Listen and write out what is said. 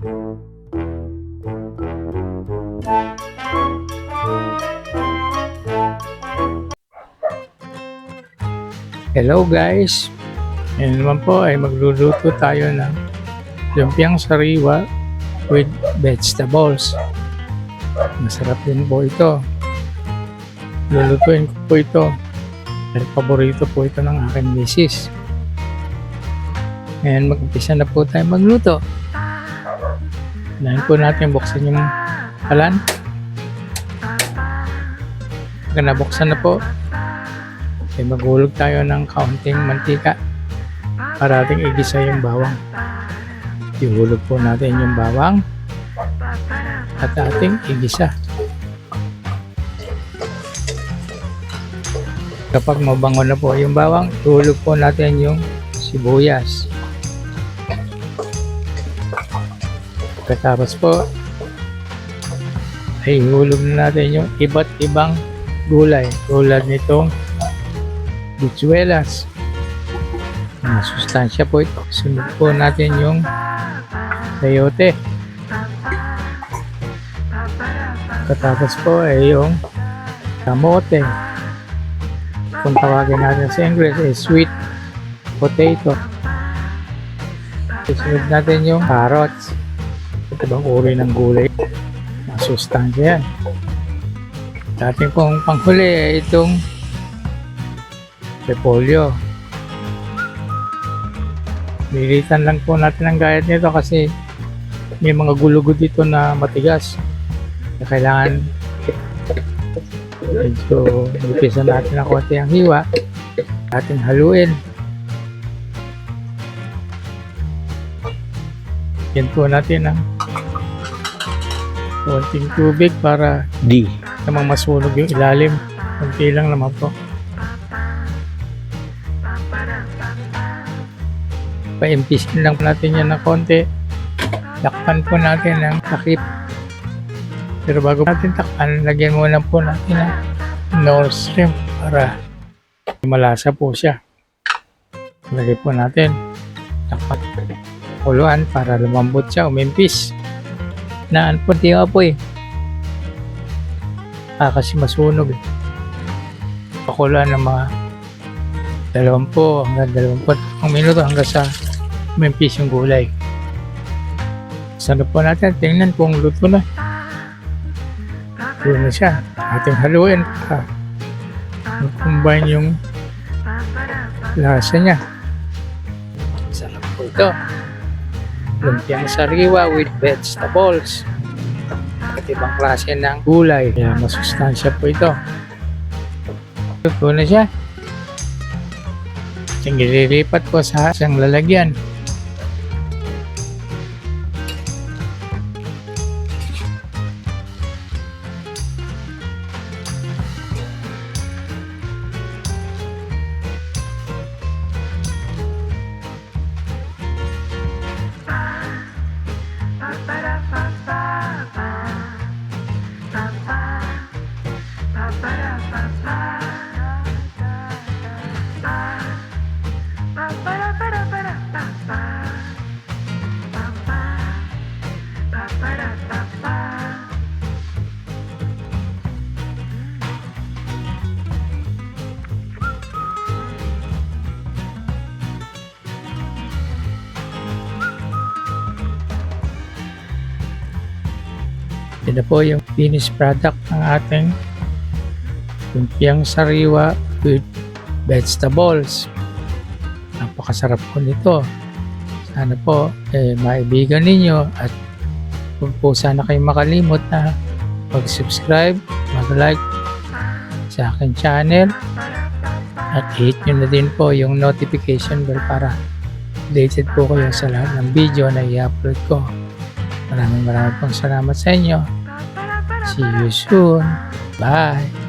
Hello guys! Ngayon naman po ay magluluto tayo ng lumpiang sariwa with vegetables. Masarap din po ito. Lulutuin ko po ito. Dahil paborito po ito ng aking misis. Ngayon mag-umpisa na po tayo magluto. Unahin po natin buksan yung kalan. Pagka nabuksan na po, ay maghulog tayo ng kaunting mantika para ating igisa yung bawang. Ihulog po natin yung bawang at ating igisa. Kapag mabango na po yung bawang, ihulog po natin yung sibuyas. Pagkatapos po, ay ihulog na natin yung iba't ibang gulay tulad nitong bichuelas. Mga sustansya po ito. Sunod po natin yung sayote. Katapos po ay yung kamote. Kung tawagin natin sa English ay sweet potato. Sunod natin yung carrots. Ito bang uri ng gulay? Mga sustansya yan. Dating pong panghuli ay itong repolyo. Militan lang po natin ang gayat nito kasi may mga gulugod dito na matigas. Na kailangan medyo nipisa natin ng konti ang hiwa. Ating haluin. Yan po natin ang konting tubig para D. namang masunog yung ilalim. Kunti lang naman po. Pa-impisin lang po natin yan ng konti. Takpan po natin ng takip. Pero bago natin takpan, lagyan muna po natin ng Nor shrimp para malasa po siya. Lagay po natin. Takpan. Kuluan para lumambot siya, umimpis. Naan po di apoy. Ah, kasi masunog eh. Pakuluan ng mga 20 hanggang 20 minuto hanggang sa umimpis yung gulay. Sana po natin tingnan kung luto na. Luto na siya. Ating haluin para mag-combine yung lasa niya. Sarap po ito. Lumpiang sariwa with vegetables. At ibang klase ng gulay. Kaya masustansya po ito. Luto na siya. Ililipat ko sa isang lalagyan. Bye. Bye. Ito na po yung finished product ng ating lumpiang sariwa with vegetables. Napakasarap po nito. Sana po eh, maibigan ninyo at huwag po sana kayong makalimot na mag-subscribe, mag-like sa aking channel at hit nyo na din po yung notification bell para updated po kayo sa lahat ng video na i-upload ko. Maraming maraming pong salamat sa inyo. See you soon. Bye.